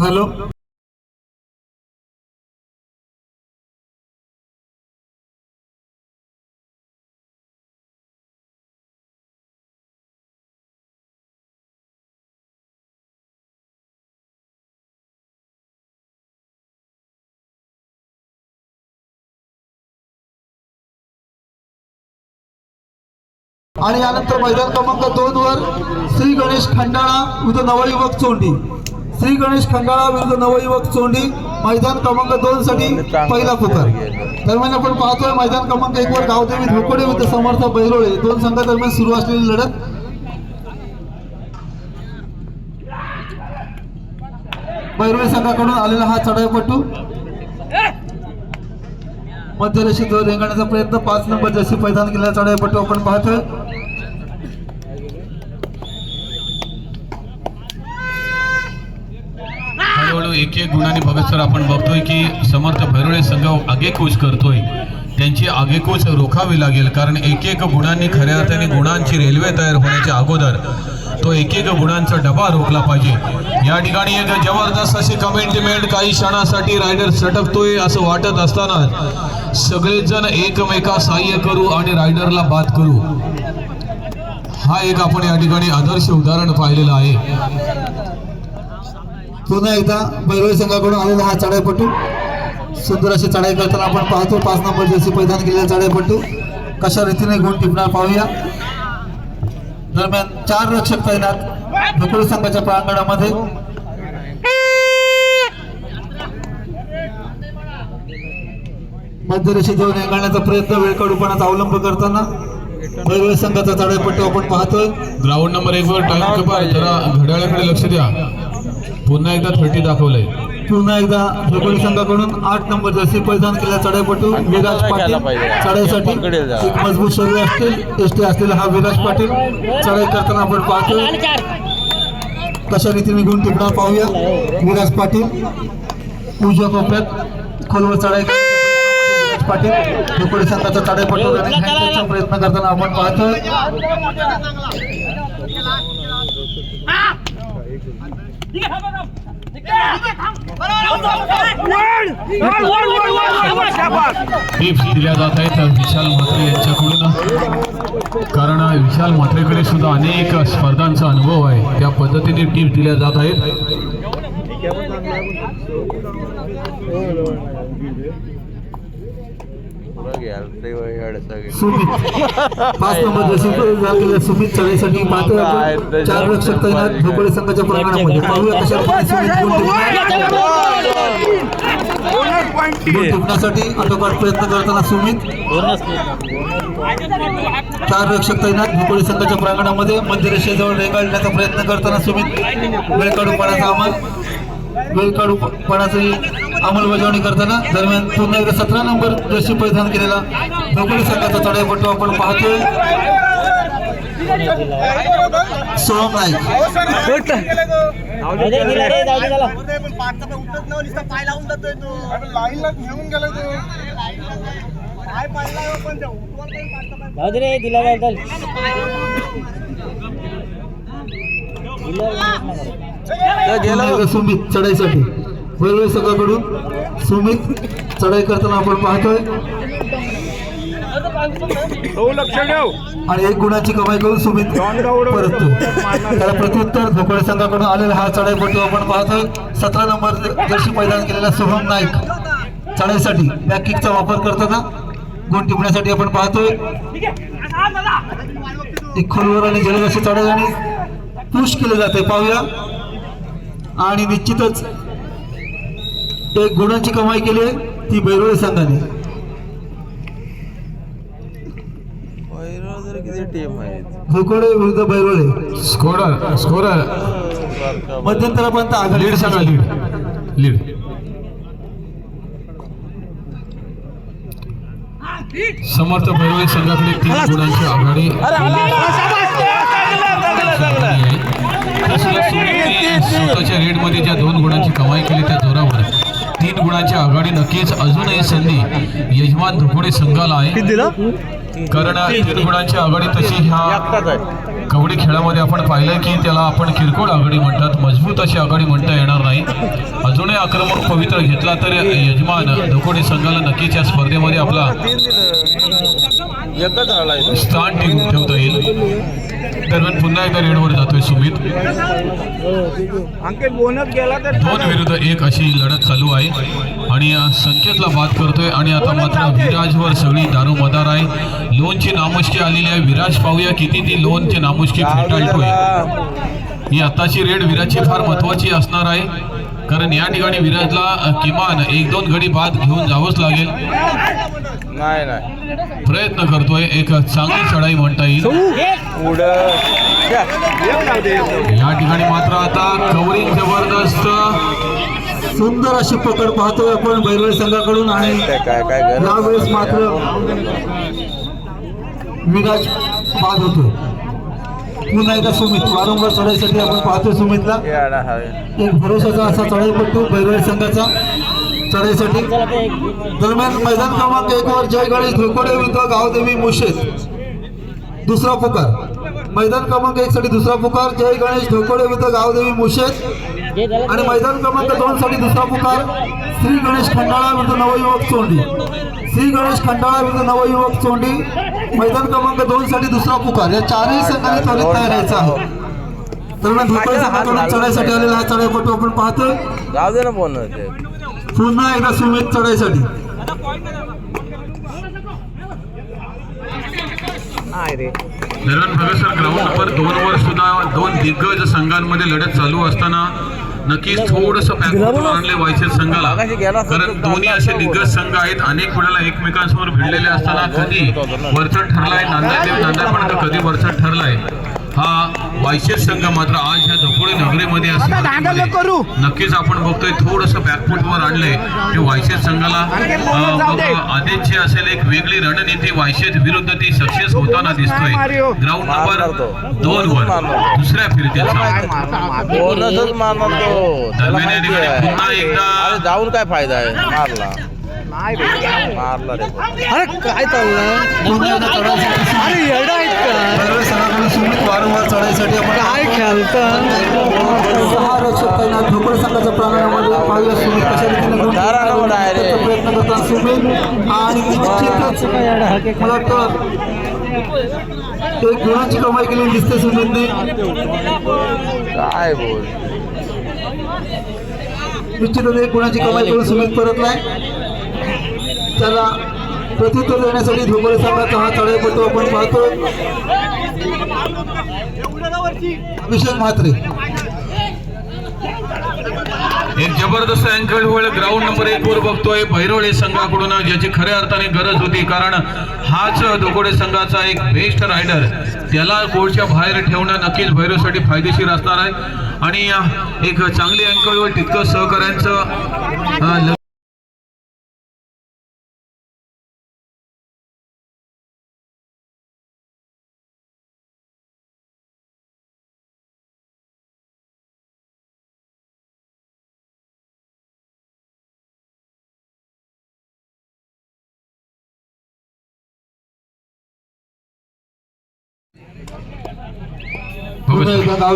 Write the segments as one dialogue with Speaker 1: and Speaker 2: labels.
Speaker 1: Hello. आणि यानंतर मैदान क्रमांक दोन वर श्री गणेश खंडाळा विरुद्ध नवयुवक चोंडी. श्री गणेश खंडाळा विरुद्ध नवयुवक चोंडी मैदान क्रमांक दोन साठी पहिला पुकार दरम्यान आपण पाहतोय मैदान क्रमांक एक वर गावदेवी धोकडे विरुद्ध समर्थ बैरोळे दोन संघादरम्यान सुरू असलेली लढत. बैरोळे संघाकडून आलेला हा चढाईपटू मध्यरेषेत जो प्रयत्न. पाच नंबर जशी पैदान केलेला चढाईपटू आपण पाहतोय.
Speaker 2: हळूहळू एक एक गुणाने बघत सर आपण बघतोय की समर्थ भैरोळे संघ आगेकूच करतोय. त्यांची आगेकूच रोखावी लागेल कारण एक एक गुणांनी खऱ्या अर्थाने गुणांची रेल्वे तयार होण्याच्या अगोदर तो एक एक गुणांचा डबा रोखला पाहिजे. या ठिकाणी एक जबरदस्त अशी कमेंटमेंट काही क्षणासाठी रायडर सटकतोय असं वाटत असताना सगळेच जण एकमेका सहाय्य करू आणि रायडरला बाद करू. हा एक आपण या ठिकाणी आदर्श उदाहरण पाहिलेलं आहे.
Speaker 1: पुन्हा एकदा बैरवी संघाकडून आलेला हा चढाईपटू. सुंदर अशी चढाई करताना आपण पाहतो पाच नंबर जशी पैदान केलेला चढाईपटू. कशा रीतीने गुण टिपणार पाहूया. दरम्यान चार रक्षक तैनात धुकळी संघाच्या प्रांगणामध्ये. मध्यरेषी देऊन रेंगाळण्याचा प्रयत्न वेळकडूपणाचा अवलंब करताना बैरोळी संघाचा चढाईपट्टू आपण पाहतोय.
Speaker 2: ग्राउंड नंबर एक वर टाइम घड्याळाकडे लक्ष द्या. पुन्हा एकदा थर्टी दाखवलंय.
Speaker 1: पुन्हा एकदा झोपडी संघाकडून आठ नंबर जर्सी परिधान केलेला चढाईपटू विराज पाटील. चढाईसाठी एक मजबूत शरीर असतील एसटी असलेला हा विराज पाटील. चढाई करताना आपण पाहतो. कशा रीतीने गुण टिपणार पाहूया. विराज पाटील उजव्या कोपऱ्यात खोलवर चढाई पाटील झोपडी संघाचा चढाईपटू प्रयत्न करताना आपण पाहतोय.
Speaker 2: टिप्स दिल्या जात आहेत विशाल म्हात्रे यांच्याकडून. कारण विशाल म्हात्रेकडे सुद्धा अनेक स्पर्धांचा अनुभव आहे. त्या पद्धतीने टिप्स दिल्या जात आहेत.
Speaker 1: सुमित पाच नंबर जशी चार रक्षक तैनात झोपडी संघाच्या प्रमाणामध्ये. पाहूया कशा टिपण्यासाठी आटोकाट प्रयत्न करताना सुमित. चार रक्षक तैनात संघाच्या प्रांगणामध्ये. मध्यरेषेजवळ रेंगाळण्याचा प्रयत्न करताना सुमित. वेळ काढूपणाचा अमल वेळ काढूपणाची अंमलबजावणी करताना दरम्यान पुन्हा एकदा सतरा नंबर जशी परिधान केलेला झोपडी संघाचा चढाईपट्टू आपण पाहतोय. सोहम नाईक.
Speaker 3: दिला
Speaker 1: चढाईसाठी. वेगवेगळ्या संघाकडून सुमित चढाई करताना आपण पाहतोय. आणि एक गुणाची कमाई करून सुमित परततो. त्याला प्रत्युत्तर धोकडे संघाकडून आलेला हा चढाईपट्टू आपण पाहतोय. सतरा नंबर जर्सी मैदान केलेला शुभम नाईक. चढाईसाठी बॅक किकचा वापर करताना गुण टिपण्यासाठी आपण पाहतोय. एक खोलवर आणि जलद अशी चढाई आणि पुश केले जाते पाहूया. आणि निश्चितच एक गुणांची कमाई केली आहे ती बैरोळे संघाने
Speaker 4: किती टीम आहेत
Speaker 1: धोकोडे विरुद्ध बैरोळे
Speaker 2: स्कोरर स्कोरर
Speaker 1: मध्यंतरापर्यंत आघाडी
Speaker 2: लीड सांगा लीड लीड समर्थ भैरवी संघाकडे तीन गुणांची आघाडी स्वतःच्या रेडमध्ये ज्या दोन गुणांची कमाई केली त्या गुणांची आघाडी नक्कीच अजूनही संधी यजमान धुकोडे संघाला आहे. कारण तीन गुणांची आघाडी तशी ह्या कबड्डी खेळामध्ये आपण पाहिलंय की त्याला आपण किरकोळ आघाडी म्हणतात. मजबूत अशी आघाडी म्हणता येणार नाही. अजूनही आक्रमक पवित्र घेतला तर यजमान धोकोडी संघाला नक्कीच या स्पर्धेमध्ये आपला स्थान टिकून ठेवता येईल. दरम्यान पुन्हा एकदा रेडवर जातोय सुमित. दोन विरुद्ध एक अशी लढत चालू आहे. आणि संकेतला बाद करतोय आणि आता मात्र विराजवर सगळी दारू मदार आहे. लोनची नामुष्की आलेली आहे. विराज पाहूया किती ती लोनची नामुष्की फेटाळतोय. ही आताची रेड विराजची फार महत्वाची असणार आहे. कारण या ठिकाणी विराजला किमान एक दोन घडी बाद घेऊन जावंच लागेल.
Speaker 4: नाही नाही.
Speaker 2: प्रयत्न करतोय एक चांगली चढाई म्हणता येईल. या. ठिकाणी मात्र आता कवरिंग जबरदस्त.
Speaker 1: सुंदर अशी पकड पाहतोय आपण बैरवडी संघाकडून आणि यावेळेस मात्र विराज बाद होतो पुन्हा एकदा सुमित? वारंवार चढाईसाठी आपण पाहतो सुमितला. एक भरोशाचा असा चढाईपट्टू बैरवडी संघाचा चढाईसाठी. दरम्यान मैदान क्रमांक एक वर जय गणेश धोकोडे विरुद्ध गावदेवी मुशेत. दुसरा पुकार. मैदान क्रमांक एक साठी दुसरा पुकार जय गणेश धोकोडे विरुद्ध गावदेवी मुशेत. आणि मैदान क्रमांक दोन साठी दुसरा पुकार श्री गणेश खंडाळा विरुद्ध नवयुवक चोंडी. श्री गणेश खंडाळा विरुद्ध नवयुवक चोंडी. मैदान क्रमांक दोन साठी दुसरा पुकार. या चारही संघाने त्वरित तयार राहायचं आहे. संघाकडून चढाईसाठी आलेला हा चढाईपट्टू आपण पाहतोय.
Speaker 4: जाऊ दे ना.
Speaker 1: पुन्हा एकदा सुमित चढाईसाठी
Speaker 2: दरम्यान ग्राउंड नंबर दोन वर सुद्धा दोन दिग्गज संघांमध्ये लढत चालू असताना नक्कीच थोडस आणले व्हायचे संघाला. कारण दोन्ही असे दिग्गज संघ आहेत. अनेक वेळेला एकमेकांसमोर भिडलेले असताना कधी वरचढ ठरलाय नांदेड नांदेडपर्यंत कधी वरचढ ठरलाय. हा वायशेष संघ मात्र आज ह्या धपोळी नगरीमध्ये असं नक्कीच आपण बघतोय थोडस बॅकफुटवर आणलंय. की वायशेष संघाला आधीची असेल एक वेगळी रणनीती. वायशेष विरुद्ध ती सक्सेस होताना दिसतोय. ग्राउंड नंबर दोन वर दुसऱ्या फिरतीचा
Speaker 4: तो.
Speaker 2: पुन्हा एकदा
Speaker 4: जाऊन काय फायदा आहे? मारला रे.
Speaker 3: अरे काय चाललं. अरे येडा आहेत का?
Speaker 1: सुमित वारंवार चढाईसाठी आपण
Speaker 3: काय खेळता?
Speaker 1: सुमित कशा रीतीने. त्याचा प्रयत्न करतात सुमित. आणि निश्चितच मला वाटतं एक गुणांची कमाई केली दिसते सुमितने.
Speaker 4: काय बोल?
Speaker 1: निश्चितच एक गुणाची कमाई करून सुमित परतलाय. त्याला प्रत्युत्तर देण्यासाठी धोकोडे संघाचा हा चढाईपट्टू आपण पाहतो अभिषेक म्हात्रे.
Speaker 2: एक जबरदस्त अँकल वेळ ग्राउंड नंबर एक वर बघतोय. भैरवळे संघाकडून ज्याची खऱ्या अर्थाने गरज होती कारण हाच धोकोडे संघाचा एक बेस्ट रायडर त्याला गोलच्या बाहेर ठेवणं नक्कीच भैरवसाठी फायदेशीर असणार आहे. आणि एक चांगली अँकल वेळ तितकं सहकार्यांचं
Speaker 1: पुन्हा एकदा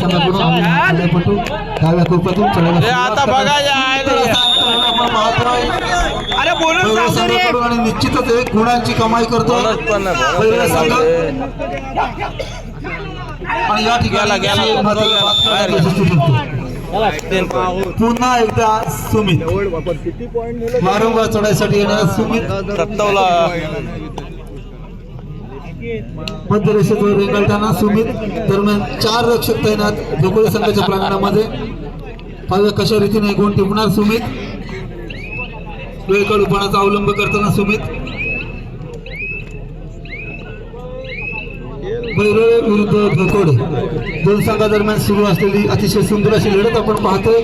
Speaker 1: संघाकडून डाव्या
Speaker 4: आता बघा.
Speaker 3: अरे
Speaker 1: आणि निश्चितच एक गुणांची कमाई करतो. संघ. आणि या ठिकाणी. पुन्हा एकदा सुमित. वारंवार चढाईसाठी येणारा सुमित.
Speaker 4: सत्तावला
Speaker 1: रेंगाळताना सुमित दरम्यान चार रक्षक तैनात धोकोडे संघाच्या प्रांगणामध्ये. पाहूया कशा रीतीने गुण टिपणार सुमित? वेळकडूपणाचा अवलंब करताना सुमित. बैरोळे विरुद्ध धोकोडे दोन संघादरम्यान सुरू असलेली अतिशय सुंदर अशी लढत आपण पाहतोय.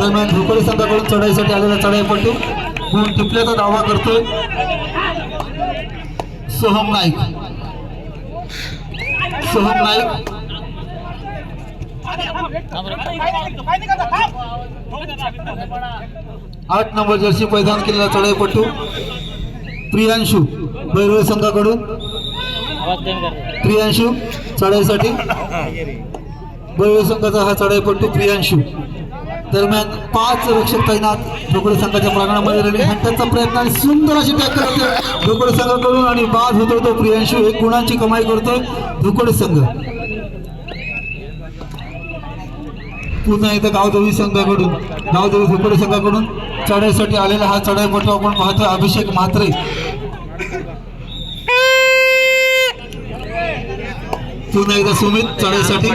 Speaker 1: दरम्यान धोकोडे संघाकडून चढाईसाठी आलेला चढाईपटू. गुण टिपल्याचा दावा करतोय. सोहम नाईक. सोहम नाईक. आठ नंबर जर्सी मैदान केलेला चढाईपटू प्रियांशू बैरवे संघाकडून. प्रियांशू चढाईसाठी. बैरवे संघाचा हा चढाईपटू प्रियांशू. दरम्यान पाच रक्षक तैनात ढोकळे संघाच्या प्रांगणामध्ये रनिंग हंटाचा प्रयत्न आणि सुंदर अशी टॅकल होते ढोकळे संघाकडून आणि बाद होतो तो प्रियांशू. एक गुणांची कमाई करतोय ढोकळे संघ. पुन्हा एकदा गावदेवी संघाकडून गावदेवी ढोकळे संघाकडून चढाईसाठी आलेला हा चढाई चढाईपट्टू आपण पाहतोय. अभिषेक म्हात्रे. पुन्हा एकदा सुमित चढाईसाठी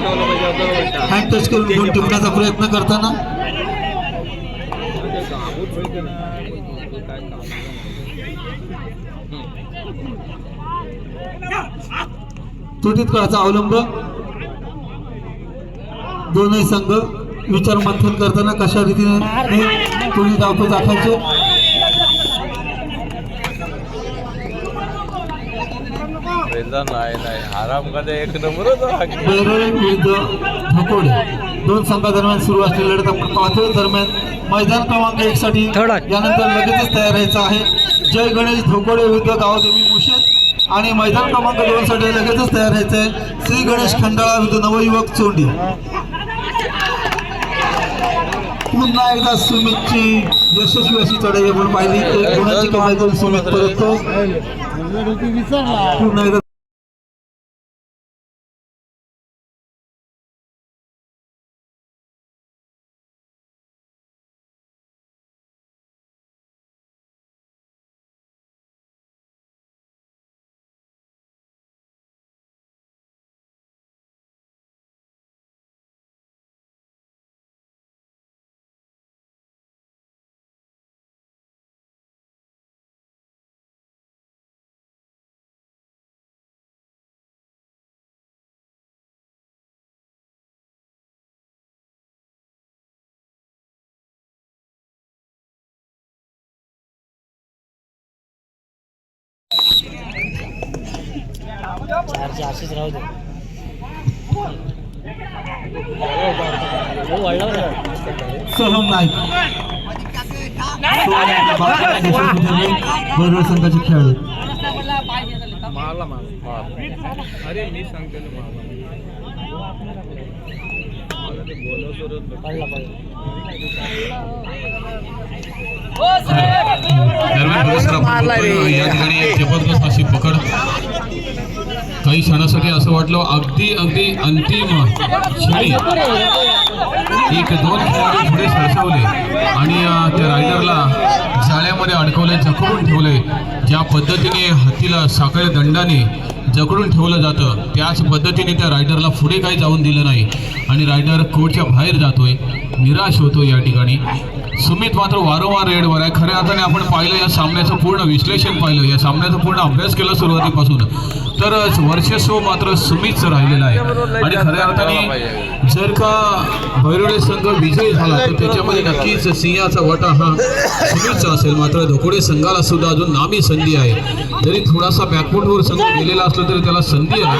Speaker 1: हँड टच करून घेऊन टिपण्याचा प्रयत्न करताना तुटीत काळाचा अवलंब दोनही संघ विचार मंथन करताना कशा रीतीने तुम्ही धावतो बैरळ विरुद्ध धोकोडे दोन संघादरम्यान सुरू असलेली लढत आपण पाहतोय दरम्यान मैदान क्रमांक एक साठी. यानंतर लगेचच तयार व्हायचं आहे. जय गणेश धोकोडे विरुद्ध गावदेवी मुशेत. आणि मैदान क्रमांक दोन साठी लगेचच तयार व्हायचंय. श्री गणेश खंडाळा विरुद्ध नवयुवक चोंडी. पुन्हा एकदा सुमितची यशस्वी अशी चढाई आपण पाहिली. एक गुणाची कमाई करून सुमित परततो. पुन्हा एकदा सोहम नाईक. बरोबर संघाचे खेळाडू
Speaker 4: अरे मी सांगते
Speaker 2: बघतोय, या ठिकाणी एक जबरदस्त अशी पकड. काही क्षणासाठी असं वाटलं अगदी अगदी अंतिम क्षणी एक दोन खेळाडू पुढे सरसावले आणि त्या रायडरला जाळ्यामध्ये अडकवले जखडून ठेवले. ज्या पद्धतीने हत्तीला साखळी दंडाने जकडून ठेवलं जातं. त्याच पद्धतीने त्या रायडरला पुढे काही जाऊन दिलं नाही. आणि रायडर कोर्टच्या बाहेर जातोय निराश होतो या ठिकाणी. सुमित मात्र वारंवार रेडवर आहे. खऱ्या अर्थाने आपण पाहिलं या सामन्याचं पूर्ण विश्लेषण पाहिलं. या सामन्याचा पूर्ण अभ्यास केला सुरुवातीपासून. तर वर्चस्व मात्र सुमीच राहिलेलं आहे. आणि खऱ्या अर्थाने जर का बैरोडे संघ विजयी झाला तर त्याच्यामध्ये नक्कीच सिंहाचा वाटा हा सुमीचा असेल. मात्र धोकोडे संघाला सुद्धा अजून नामी संधी आहे. जरी थोडासा बॅकफुटवर संघ गेलेला असला तरी त्याला संधी आहे.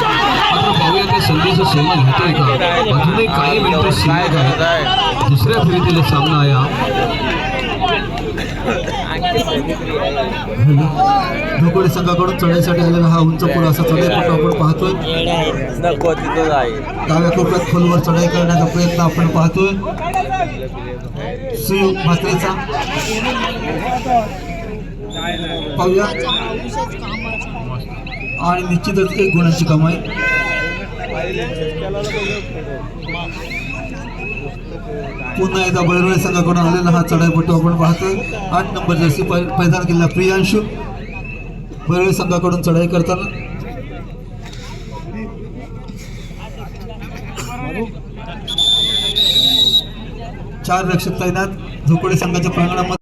Speaker 2: मात्र पाहूया त्या संधीचं सेवन घेतोय का? अजूनही काही मिनिटं शिल्लक आहेत. दुसऱ्या फेरीतील सामना आहे
Speaker 1: ढोकडे संघाकडून चढाईसाठी आलेला हा उंच पूल असा चढाईपट्टू आपण पाहतोय.
Speaker 4: आहे
Speaker 1: डाव्या कोपऱ्यात खोलवर चढाई करण्याचा प्रयत्न आपण पाहतोय. श्री म्हात्रेचा. पाहूया. आणि निश्चितच एक गुणाची कमाई. पुन्हा एकदा बैरवळे संघाकडून आलेला हा चढाईपटू आपण पाहतोय. आठ नंबर जर्सी पै- पैदान केलेला प्रियांशू. बैरवळे संघाकडून चढाई करताना. चार रक्षक तैनात. झोपडे संघाच्या प्रांगणामध्ये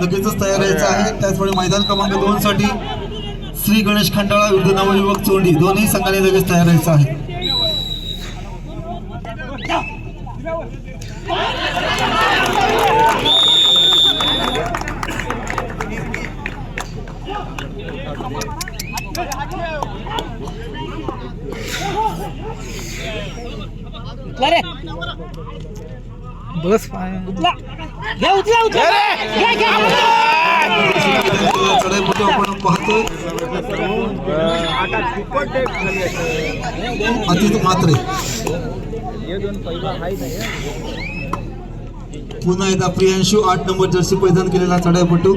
Speaker 1: लगेचच तयार यायचं आहे. त्याचमुळे मैदान क्रमांक दोन साठी श्री गणेश खंडाळा विरुद्ध नवयुवक चोंडी. दोन्ही संघाने लगेच तयार यायचं आहे.
Speaker 3: Let it.
Speaker 1: बस आपण पाहतोय अतिथ मात्रे. पुन्हा एकदा प्रियांशू आठ नंबर जर्सी परिधान केलेला चढाईपटू.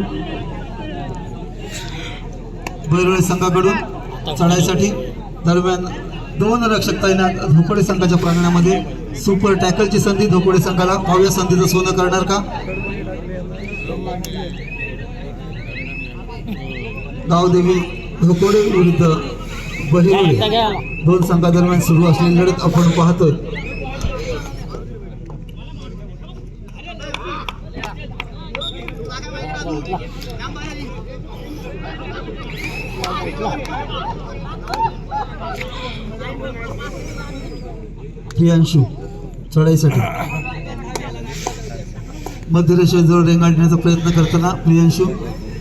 Speaker 1: बैरवळे संघाकडून चढाईसाठी दरम्यान दोन रक्षक तैनात धोकोडे संघाच्या प्रांगणामध्ये सुपर टॅकलची संधी धोकोडे संघाला. भव्य संधीचं सोनं करणार का? गावदेवी धोकोडे विरुद्ध बहिरवळे दोन संघादरम्यान सुरू असलेली लढत आपण पाहतोय प्रियांशू चढाईसाठी. मध्यरेषेजवळ रेंगाळण्याचा प्रयत्न करताना प्रियांशू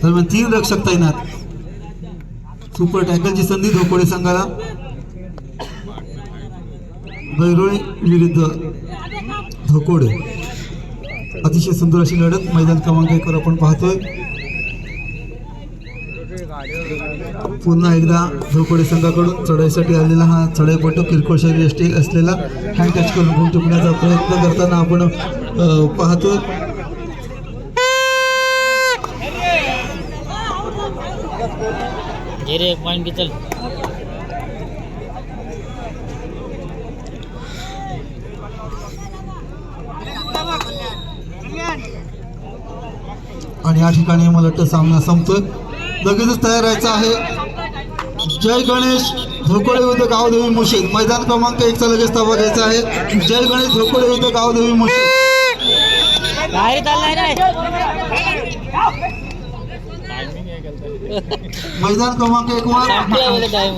Speaker 1: दरम्यान तीन रक्षक तैनात. सुपर टॅकलची संधी धोकोडे संघाला. बैरोळी विरुद्ध धोकोडे. अतिशय सुंदर अशी लढत मैदान क्रमांक एकवर आपण पाहतोय. पुन्हा एकदा धोकोडे संघाकडून चढाईसाठी आलेला हा चढाईपटू किरकोळ शरीर यष्टी असलेला हँड टच करून गुण टिपण्याचा प्रयत्न करताना आपण
Speaker 5: चल.
Speaker 1: आणि या ठिकाणी मला वाटतं सामना संपतोय. लगेचच तयार राहायचं आहे. जय गणेश धोकोडे विरुद्ध गावदेवी मुशीद. मैदान क्रमांक एकचा लगेच ताबा घ्यायचा आहे. जय गणेश धोकोडे विरुद्ध गावदेवी मुशीद. मैदान क्रमांक एक वर.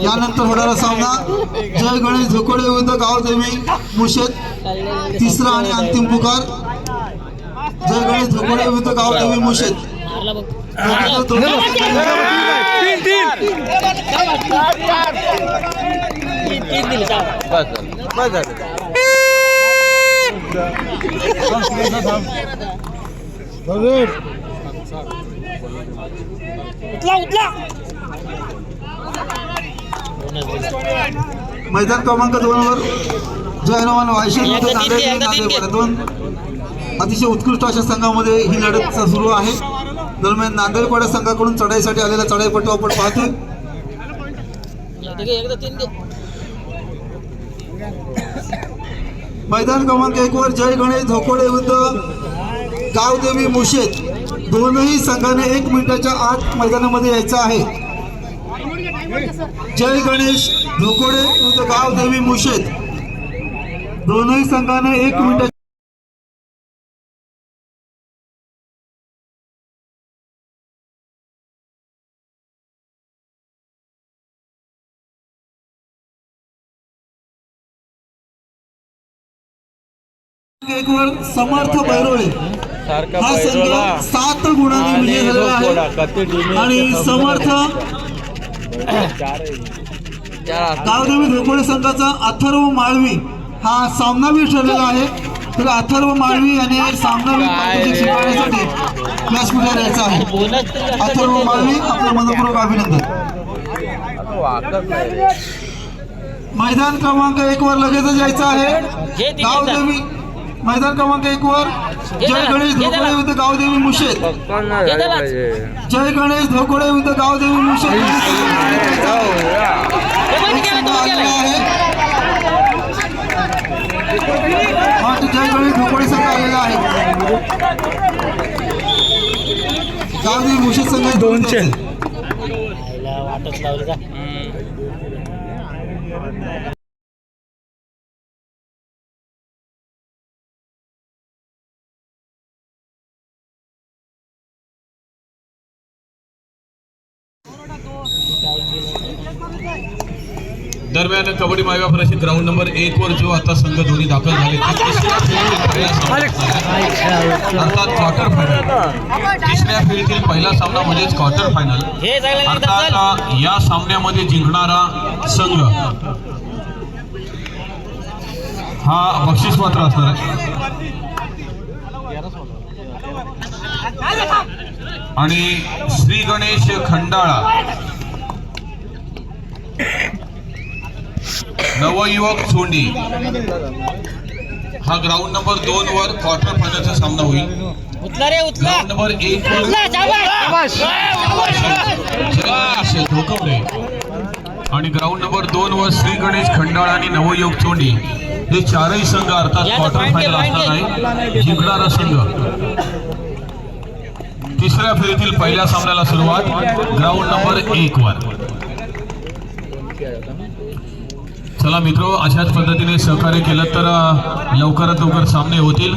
Speaker 1: यानंतर होणारा सामना जय गणेश धोकोडे विरुद्ध गावदेवी मुशेद. तिसरा आणि अंतिम पुकार. जय गणेश धोकोडे विरुद्ध गावदेवी मुशेद.
Speaker 5: मारला बघ. तीन तीन. दिले.
Speaker 1: मैदान क्रमांक दोन वर जयनवान
Speaker 5: एकदा तीन घे,
Speaker 1: नांदेड
Speaker 5: एकदा तीन
Speaker 1: दोन अतिशय उत्कृष्ट अशा संघामध्ये ही लढत सुरू आहे. दरम्यान नांदेडपाडा संघाकडून चढाईसाठी आलेला चढाईपटू आपण पाहतोय. मैदान क्रमांक एक वर जय गणेश धोकोडे विरुद्ध गावदेवी मुशेद दोनही संघाने एक मिनिटाच्या आत मैदानामध्ये यायचं आहे. जय गणेश धोकोडे विरुद्ध गावदेवी मुशेद दोनही संघाने एक मिनिटा एक वर समर्थ बैरोळे. हा संघ सात गुणांनी विजय झालेला आहे. आणि समर्थ गावदेवी धोकोडे संघाचा अथर्व माळवी हा सामनावीर ठरलेला आहे. तर अथर्व माळवी याने सामनावीर व्यासपीठावर यायचं आहे. अथर्व? माळवी आपलं मनपूर्वक अभिनंदन. मैदान क्रमांक एक वर लगेचच यायचं आहे. गावदेवी मैदान क्रमांक एक वर जय गणेश धोकोडे विरुद्ध गावदेवी मुशेद. जय गणेश धोकोडे विरुद्ध गावदेवी मुशेद. जय गणेश धोकोडे संघ आलेला आहे. गावदेवी मुशेद संघ
Speaker 3: दोनशे.
Speaker 5: वाटच लावली का
Speaker 2: दरम्यान कबड्डी प्रसिद्ध ग्राउंड नंबर एक वर जो आता संघ दोन्ही दाखल झाले. अर्थात क्वार्टर फायनल तिसऱ्या फेरीतील पहिला सामना म्हणजेच क्वार्टर फायनल अर्थात या सामन्यामध्ये जिंकणारा संघ. हा बक्षीस पात्र असणार आहे. आणि श्री गणेश खंडाळा. नवयुवक सोंडी. हा ग्राउंड नंबर दोन वर क्वार्टर फायनलचा सामना होईल.
Speaker 5: रे
Speaker 2: नंबर एक आणि ग्राउंड नंबर दोन वर श्री गणेश खंडाळा आणि नवयोग चोंडी हे चारही संघ अर्थात क्वार्टर फायनल असणार आहे. जिंकणारा संघ. तिसऱ्या फेरीतील पहिल्या सामन्याला सुरुवात. ग्राउंड नंबर एक वर. चला मित्र अशाच पद्धतीने सहकार्य केलं तर लवकरात लवकर सामने होतील.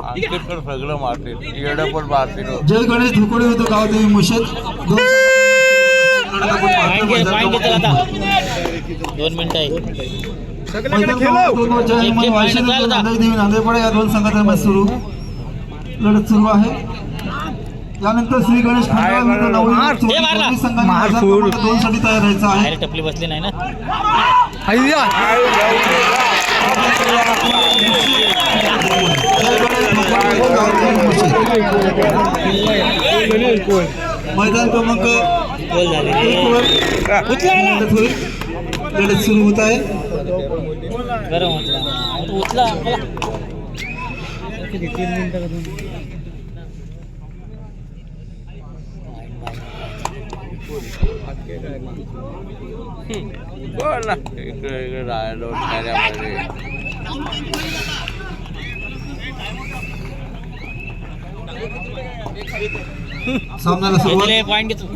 Speaker 4: आमच्याकडे सगळं मारतील. येडं पण मारतील
Speaker 1: जय गणेश धुकोडे होतो गावदेवी मुशेत. दोन
Speaker 5: मिनिटं आहे.
Speaker 1: संघाचा सुरू. लढत सुरू आहे. यानंतर श्री गणेश
Speaker 5: हे
Speaker 1: दोन साठी तयार राहायचं आहे.
Speaker 5: टपली बसली नाही ना?
Speaker 1: मैदान क्रमांक
Speaker 5: गोल झाले.
Speaker 1: लढत सुरू होत आहे.
Speaker 5: गरम उचला. उचला.
Speaker 4: बोल. ना इकडे इकडे
Speaker 1: सामन्याला सुरुवात.
Speaker 5: घेतले पॉईंट घेतो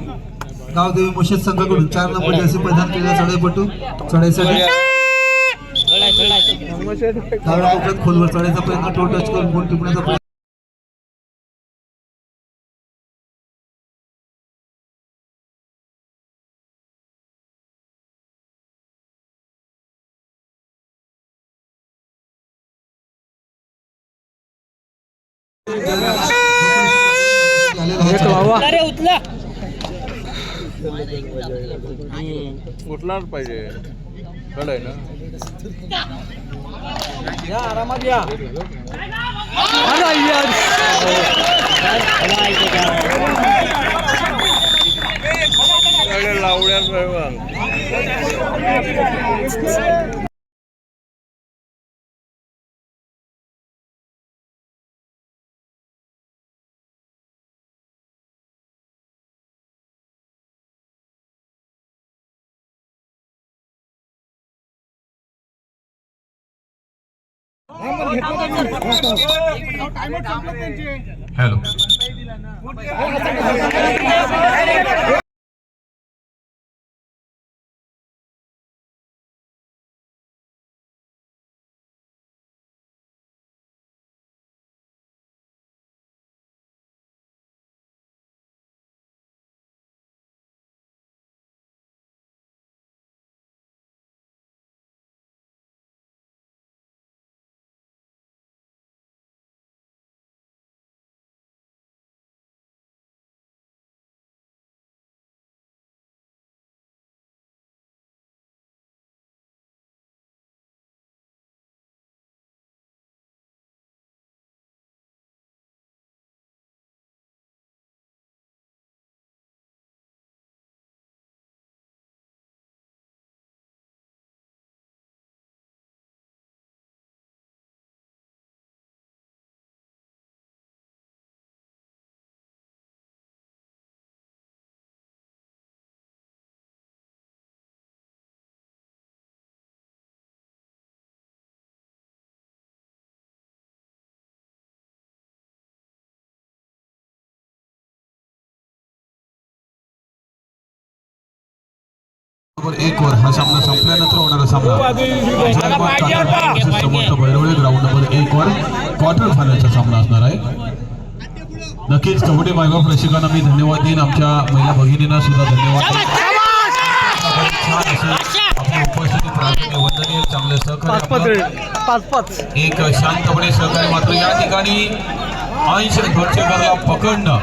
Speaker 1: गावदेवी मुशेत संघाकडून चार नंबर जर्सी परिधान केलेला चढाईपटू. चढाईसाठी खोलवर चढायचा प्रयत्न टो टच करून गुण टिपण्याचा प्रयत्न.
Speaker 4: उठलाच पाहिजे. कळ आहे ना?
Speaker 3: अरे अय्या
Speaker 5: चला इथे
Speaker 2: हॅलो. नंबर एक वर हा सामना संपल्यानंतर होणारा सामना. समर्थ भैरवळे ग्राउंड नंबर एक वर क्वार्टर फायनलचा सामना असणार आहे. नक्कीच कबड्डी मायबाप रसिकांना मी धन्यवाद देईन. आमच्या महिला भगिनींना सुद्धा धन्यवाद एक शांतपणे सहकार्य मात्र या ठिकाणी. अंश ध्वजसेकरला पकडणं.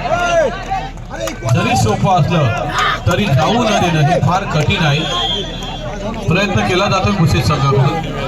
Speaker 2: जरी सोपं असलं तरी जाऊ न देणं हे फार कठीण आहे. प्रयत्न केला जातो कुशी संघाकडून